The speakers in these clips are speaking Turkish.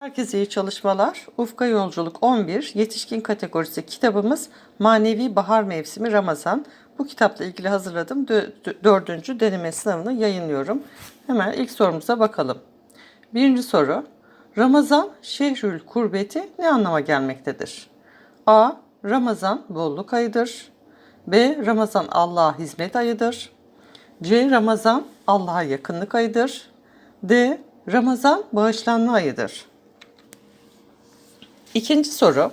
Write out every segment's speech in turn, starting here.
Herkese iyi çalışmalar. Ufka Yolculuk 11 yetişkin kategorisi kitabımız Manevi Bahar Mevsimi Ramazan. Bu kitapla ilgili hazırladığım dö- dö- dördüncü deneme sınavını yayınlıyorum. Hemen ilk sorumuza bakalım. Birinci soru. Ramazan şehrül kurbeti ne anlama gelmektedir? A. Ramazan bolluk ayıdır. B. Ramazan Allah'a hizmet ayıdır. C. Ramazan Allah'a yakınlık ayıdır. D. Ramazan bağışlanma ayıdır. İkinci soru.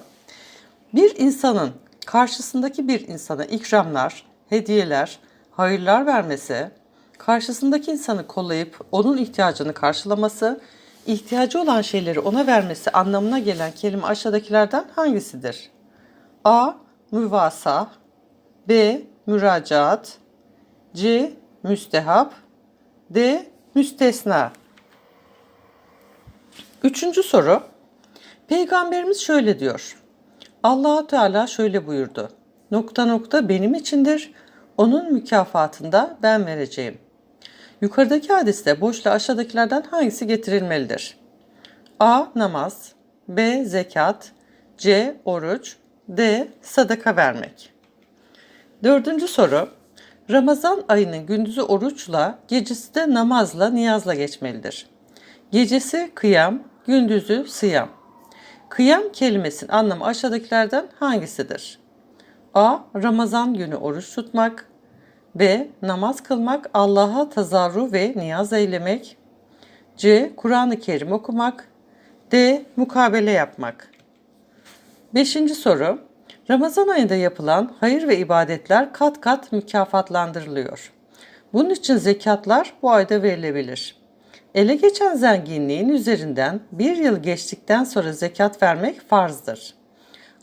Bir insanın karşısındaki bir insana ikramlar, hediyeler, hayırlar vermesi, karşısındaki insanı kollayıp onun ihtiyacını karşılaması, ihtiyacı olan şeyleri ona vermesi anlamına gelen kelime aşağıdakilerden hangisidir? A. Müvasa B. Müracaat C. Müstehap D. Müstesna Üçüncü soru. Peygamberimiz şöyle diyor. allah Teala şöyle buyurdu. Nokta nokta benim içindir. Onun mükafatında ben vereceğim. Yukarıdaki hadiste boşla aşağıdakilerden hangisi getirilmelidir? A. Namaz B. Zekat C. Oruç D. Sadaka vermek. Dördüncü soru. Ramazan ayının gündüzü oruçla, gecesi de namazla, niyazla geçmelidir. Gecesi kıyam, gündüzü sıyam. Kıyam kelimesinin anlamı aşağıdakilerden hangisidir? A. Ramazan günü oruç tutmak. B. Namaz kılmak, Allah'a tazarru ve niyaz eylemek. C. Kur'an-ı Kerim okumak. D. Mukabele yapmak. Beşinci soru. Ramazan ayında yapılan hayır ve ibadetler kat kat mükafatlandırılıyor. Bunun için zekatlar bu ayda verilebilir. Ele geçen zenginliğin üzerinden bir yıl geçtikten sonra zekat vermek farzdır.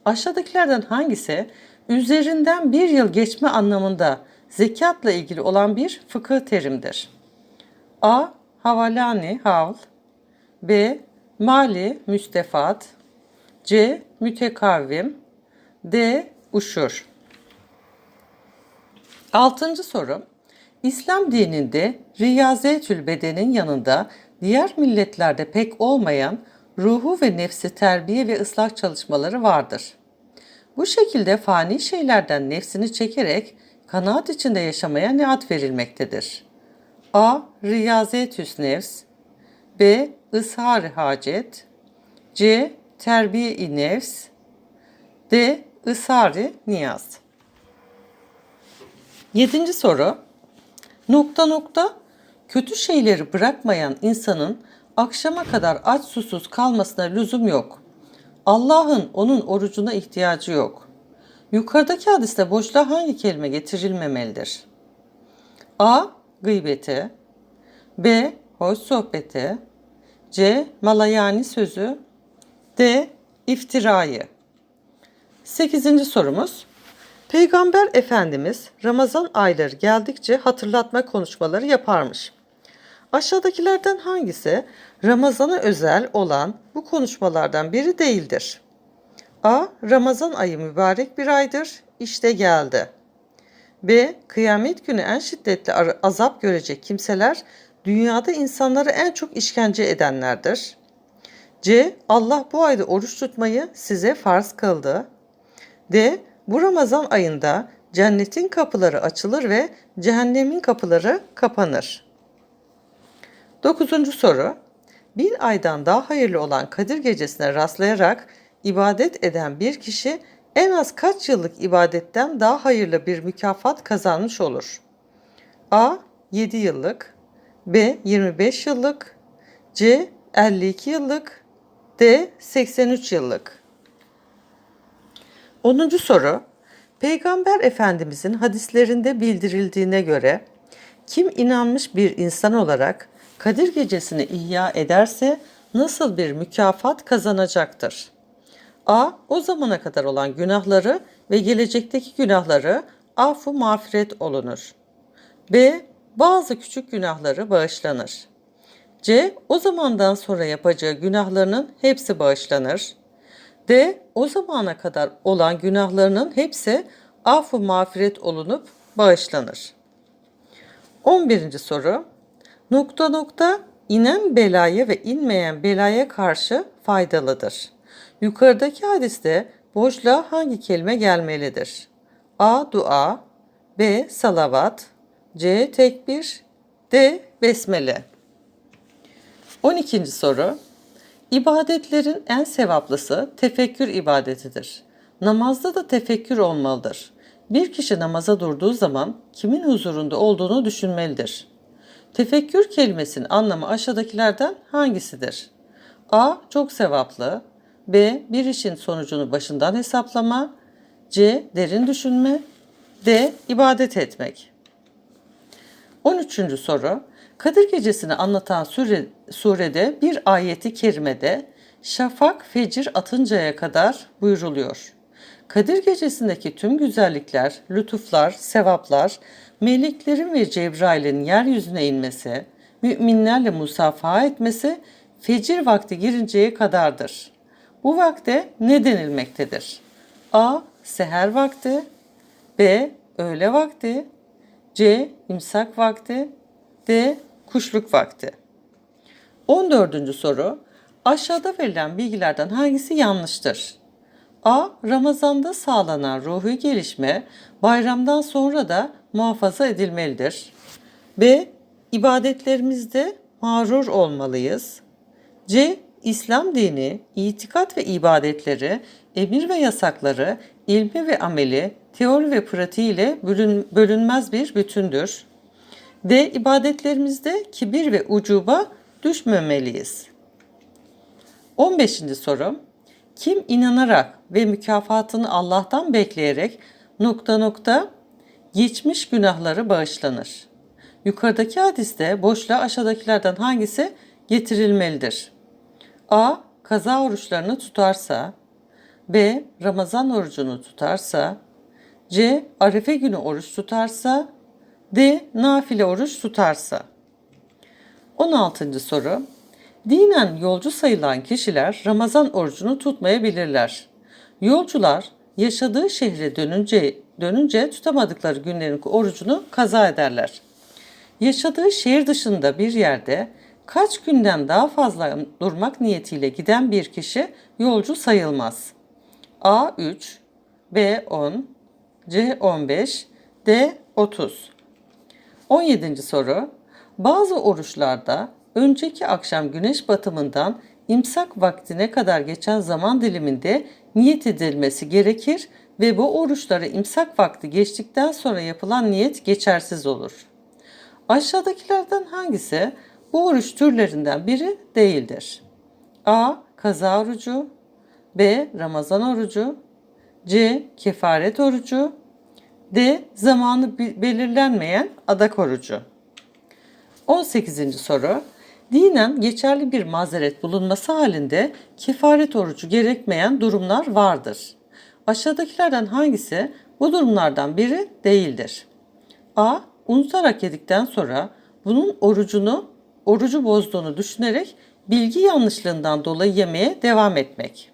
Aşağıdakilerden hangisi üzerinden bir yıl geçme anlamında zekatla ilgili olan bir fıkıh terimdir? A. Havalani havl B. Mali müstefat C. Mütekavvim D. Uşur Altıncı soru. İslam dininde riyazetül bedenin yanında diğer milletlerde pek olmayan ruhu ve nefsi terbiye ve ıslah çalışmaları vardır. Bu şekilde fani şeylerden nefsini çekerek kanaat içinde yaşamaya ne ad verilmektedir? A. Riyazetüs nefs B. Ishar hacet C. Terbiye-i nefs D. Ishari niyaz Yedinci soru. Nokta nokta kötü şeyleri bırakmayan insanın akşama kadar aç susuz kalmasına lüzum yok. Allah'ın onun orucuna ihtiyacı yok. Yukarıdaki hadiste boşluğa hangi kelime getirilmemelidir? A. Gıybeti B. Hoş sohbeti C. Malayani sözü D. iftirayı 8. sorumuz. Peygamber Efendimiz Ramazan ayları geldikçe hatırlatma konuşmaları yaparmış. Aşağıdakilerden hangisi Ramazan'a özel olan bu konuşmalardan biri değildir? A. Ramazan ayı mübarek bir aydır, işte geldi. B. Kıyamet günü en şiddetli azap görecek kimseler dünyada insanları en çok işkence edenlerdir. C. Allah bu ayda oruç tutmayı size farz kıldı. D. Bu Ramazan ayında cennetin kapıları açılır ve cehennemin kapıları kapanır. Dokuzuncu soru. Bir aydan daha hayırlı olan Kadir Gecesi'ne rastlayarak ibadet eden bir kişi en az kaç yıllık ibadetten daha hayırlı bir mükafat kazanmış olur? A. 7 yıllık B. 25 yıllık C. 52 yıllık D. 83 yıllık 10. soru. Peygamber Efendimizin hadislerinde bildirildiğine göre kim inanmış bir insan olarak Kadir Gecesi'ni ihya ederse nasıl bir mükafat kazanacaktır? A. O zamana kadar olan günahları ve gelecekteki günahları affu mağfiret olunur. B. Bazı küçük günahları bağışlanır. C. O zamandan sonra yapacağı günahlarının hepsi bağışlanır. D. O zamana kadar olan günahlarının hepsi affı mağfiret olunup bağışlanır. 11. soru. Nokta nokta inen belaya ve inmeyen belaya karşı faydalıdır. Yukarıdaki hadiste boşluğa hangi kelime gelmelidir? A. Dua B. Salavat C. Tekbir D. Besmele 12. soru İbadetlerin en sevaplısı tefekkür ibadetidir. Namazda da tefekkür olmalıdır. Bir kişi namaza durduğu zaman kimin huzurunda olduğunu düşünmelidir. Tefekkür kelimesinin anlamı aşağıdakilerden hangisidir? A. Çok sevaplı. B. Bir işin sonucunu başından hesaplama. C. Derin düşünme. D. ibadet etmek. 13. soru. Kadir Gecesi'ni anlatan sure, surede bir ayeti kerimede şafak fecir atıncaya kadar buyuruluyor. Kadir Gecesi'ndeki tüm güzellikler, lütuflar, sevaplar, meleklerin ve Cebrail'in yeryüzüne inmesi, müminlerle musafaha etmesi fecir vakti girinceye kadardır. Bu vakte ne denilmektedir? A. Seher vakti B. Öğle vakti C. imsak vakti D. Kuşluk vakti 14. soru Aşağıda verilen bilgilerden hangisi yanlıştır? A. Ramazanda sağlanan ruhi gelişme bayramdan sonra da muhafaza edilmelidir. B. İbadetlerimizde mağrur olmalıyız. C. İslam dini, itikat ve ibadetleri, emir ve yasakları, ilmi ve ameli, teori ve pratiği ile bölün, bölünmez bir bütündür. D. İbadetlerimizde kibir ve ucuba düşmemeliyiz. 15. soru. Kim inanarak ve mükafatını Allah'tan bekleyerek nokta nokta geçmiş günahları bağışlanır. Yukarıdaki hadiste boşluğa aşağıdakilerden hangisi getirilmelidir? A. Kaza oruçlarını tutarsa B. Ramazan orucunu tutarsa C. Arefe günü oruç tutarsa D. Nafile oruç tutarsa 16. soru Dinen yolcu sayılan kişiler Ramazan orucunu tutmayabilirler. Yolcular yaşadığı şehre dönünce, dönünce tutamadıkları günlerin orucunu kaza ederler. Yaşadığı şehir dışında bir yerde kaç günden daha fazla durmak niyetiyle giden bir kişi yolcu sayılmaz. A 3, B 10, C 15, D 30. 17. soru. Bazı oruçlarda önceki akşam güneş batımından imsak vaktine kadar geçen zaman diliminde niyet edilmesi gerekir ve bu oruçlara imsak vakti geçtikten sonra yapılan niyet geçersiz olur. Aşağıdakilerden hangisi bu oruç türlerinden biri değildir? A. Kaza orucu B. Ramazan orucu C. Kefaret orucu D. Zamanı belirlenmeyen adak orucu 18. soru Dinen geçerli bir mazeret bulunması halinde kefaret orucu gerekmeyen durumlar vardır. Aşağıdakilerden hangisi bu durumlardan biri değildir? A. Unutarak yedikten sonra bunun orucunu, orucu bozduğunu düşünerek bilgi yanlışlığından dolayı yemeye devam etmek.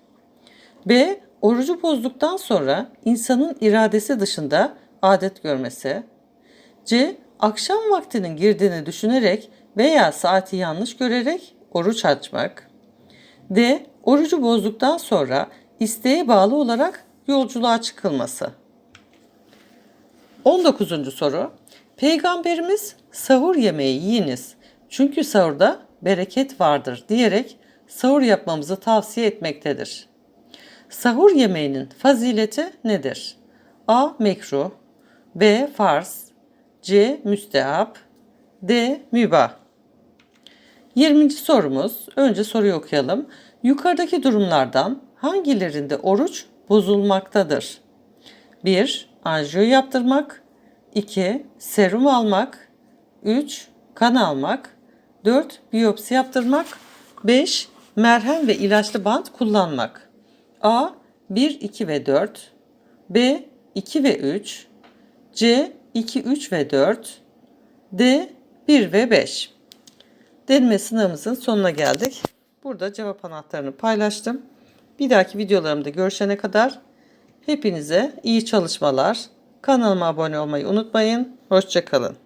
B. Orucu bozduktan sonra insanın iradesi dışında adet görmesi. C. Akşam vaktinin girdiğini düşünerek veya saati yanlış görerek oruç açmak. D. Orucu bozduktan sonra isteğe bağlı olarak yolculuğa çıkılması. 19. soru. Peygamberimiz sahur yemeği yiyiniz çünkü sahurda bereket vardır diyerek sahur yapmamızı tavsiye etmektedir. Sahur yemeğinin fazileti nedir? A. Mekruh B. Farz C. Müstehap D. Mübah 20. sorumuz. Önce soruyu okuyalım. Yukarıdaki durumlardan hangilerinde oruç bozulmaktadır? 1. Anjiyo yaptırmak 2. Serum almak 3. Kan almak 4. Biyopsi yaptırmak 5. Merhem ve ilaçlı bant kullanmak A. 1, 2 ve 4 B. 2 ve 3 C. 2, 3 ve 4 D. 1 ve 5 Deneme sınavımızın sonuna geldik. Burada cevap anahtarını paylaştım. Bir dahaki videolarımda görüşene kadar hepinize iyi çalışmalar. Kanalıma abone olmayı unutmayın. Hoşçakalın.